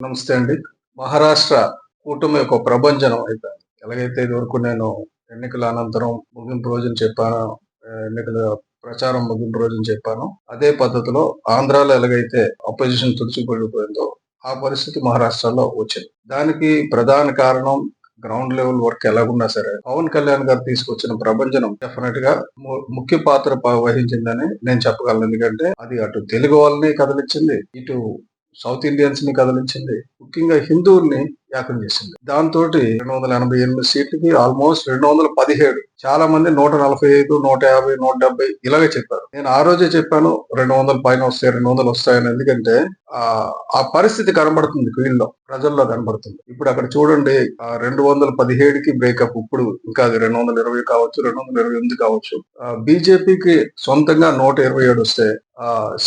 నమస్తే అండి. మహారాష్ట్ర కూటమి యొక్క ప్రభంజనం అయిపోయింది. ఎలాగైతే ఇదివరకు నేను ఎన్నికల అనంతరం ముగింపు రోజున చెప్పాను ఎన్నికల ప్రచారం ముగింపు రోజున చెప్పాను అదే పద్ధతిలో ఆంధ్రాలో ఎలాగైతే అపోజిషన్ తుడిచిపడిపోయిందో ఆ పరిస్థితి మహారాష్ట్రలో వచ్చింది. దానికి ప్రధాన కారణం గ్రౌండ్ లెవెల్ వర్క్ ఎలాగున్నా సరే పవన్ కళ్యాణ్ గారు తీసుకొచ్చిన ప్రభంజనం డెఫినెట్గా ముఖ్య పాత్ర వహించిందని నేను చెప్పగలను. ఎందుకంటే అది అటు తెలుగు వాళ్ళని కదిలించింది ఇటు సౌత్ ఇండియన్స్ని కదిలించింది. ముఖ్యంగా హిందువుల్ని ఏకం చేసింది. దాంతో రెండు వందల ఎనభై ఎనిమిది సీట్లకి ఆల్మోస్ట్ రెండు వందల పదిహేడు. చాలా మంది నూట నలభై ఐదు నూట యాభై నూట డెబ్బై ఇలాగే చెప్పారు. నేను ఆ రోజే చెప్పాను రెండు వందల పైన వస్తాయి రెండు వందలు వస్తాయని ఎందుకంటే ఆ పరిస్థితి కనబడుతుంది క్వీన్లో ప్రజల్లో కనబడుతుంది. ఇప్పుడు అక్కడ చూడండి రెండు వందల పదిహేడుకి బ్రేకప్ ఇప్పుడు ఇంకా అది రెండు వందల ఇరవై కావచ్చు రెండు వందల ఇరవై ఎనిమిది కావచ్చు. బీజేపీకి సొంతంగా నూట ఇరవై ఏడు వస్తే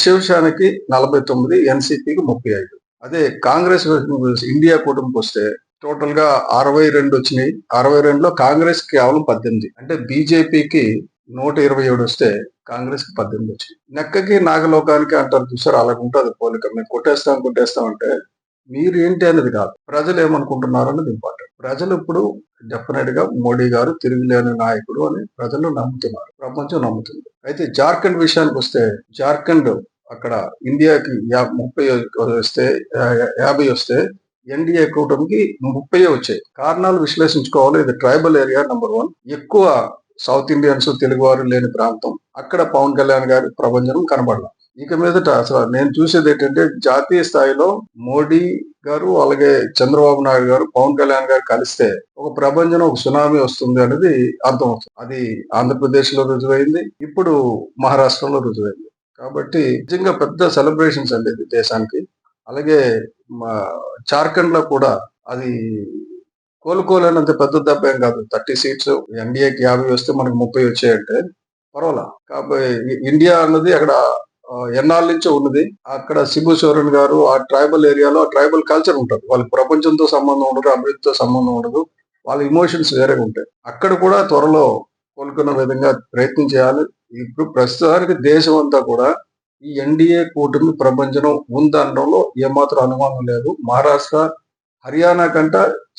శివసేనకి నలభై తొమ్మిది ఎన్సీపీకి ముప్పై ఐదు. అదే కాంగ్రెస్ ఇండియా కూటమికి వస్తే టోటల్గా అరవై రెండు వచ్చినాయి. అరవై రెండులో కాంగ్రెస్ కేవలం పద్దెనిమిది. అంటే బీజేపీకి నూట ఇరవై ఏడు వస్తే కాంగ్రెస్కి పద్దెనిమిది వచ్చింది నెక్కకి నాగలోకానికి అంటారు చూసారు? అలాగ ఉంటుంది పోలిక. మేము కొట్టేస్తాం కొట్టేస్తాం అంటే మీరు ఏంటి అనేది కాదు. ప్రజలు ఏమనుకుంటున్నారు అనేది ఇంపార్టెంట్ ప్రజలు ఇప్పుడు డెఫినెట్గా మోడీ గారు తిరుగులేని నాయకుడు అని ప్రజలు నమ్ముతున్నారు. ప్రపంచం నమ్ముతుంది. అయితే జార్ఖండ్ విషయానికి వస్తే జార్ఖండ్ అక్కడ ఇండియాకి యా- ముప్పై వస్తే యాభై వస్తే ఎన్డీఏ కూటమికి ముప్పై వచ్చాయి. కారణాలు విశ్లేషించుకోవాలి. ఇది ట్రైబల్ ఏరియా నెంబర్ వన్. ఎక్కువ సౌత్ ఇండియన్స్ తెలుగువారు లేని ప్రాంతం. అక్కడ పవన్ కళ్యాణ్ గారి ప్రభంజనం కనబడాలి. ఇక మీదట అసలు నేను చూసేది ఏంటంటే జాతీయ స్థాయిలో మోడీ గారు అలాగే చంద్రబాబు నాయుడు గారు పవన్ కళ్యాణ్ గారు కలిస్తే ఒక ప్రభంజనం ఒక సునామీ వస్తుంది అనేది అర్థమవుతుంది. అది ఆంధ్రప్రదేశ్లో రుజువైంది. ఇప్పుడు మహారాష్ట్రలో రుజువైంది. కాబట్టి నిజంగా పెద్ద సెలబ్రేషన్స్ అండి ఇది దేశానికి. అలాగే మా జార్ఖండ్లో కూడా అది కోలుకోలేనంత పెద్ద దెబ్బ ఏం కాదు. థర్టీ సీట్స్ ఎన్డీఏకి యాభై వస్తే మనకు ముప్పై వచ్చాయంటే పర్వాలా. కాబట్టి ఇండియా అన్నది అక్కడ ఎన్నాళ్ళ నుంచో ఉన్నది. అక్కడ శిబు సోరెన్ గారు ఆ ట్రైబల్ ఏరియాలో ట్రైబల్ కల్చర్ ఉంటుంది. వాళ్ళకి ప్రపంచంతో సంబంధం ఉండదు అభివృద్ధితో సంబంధం ఉండదు. వాళ్ళ ఇమోషన్స్ వేరేగా ఉంటాయి అక్కడ కూడా త్వరలో కోలుకున్న విధంగా ప్రయత్నం చేయాలి. ఇప్పుడు ప్రస్తుతానికి దేశం అంతా కూడా ఈ ఎన్డీఏ కూటమి ప్రపంచం ఉందనడంలో ఏమాత్రం అనుమానం లేదు. మహారాష్ట్ర హర్యానా కంట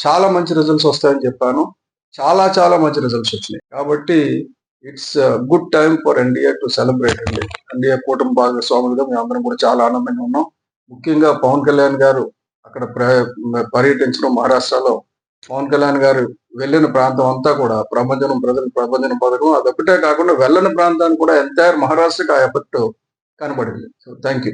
చాలా మంచి రిజల్ట్స్ వస్తాయని చెప్పాను. చాలా చాలా మంచి రిజల్ట్స్ వచ్చినాయి. కాబట్టి it's good time for NDA to celebrate అండి. ఎన్డీఏ కూటమి భాగస్వాములుగా మేము అందరం కూడా చాలా ఆనందంగా ఉన్నాం. ముఖ్యంగా పవన్ కళ్యాణ్ గారు అక్కడ ప్ర- పర్యటించడం మహారాష్ట్రలో పవన్ కళ్యాణ్ గారు వెళ్ళిన ప్రాంతం అంతా కూడా ప్రభంజనం ప్రజల ప్రభంజనం పథకం అదొకటే కాకుండా వెళ్ళని ప్రాంతానికి కూడా ఎంటైర్ మహారాష్ట్రకి ఆ ఎఫెక్ట్ కనబడింది. So thank you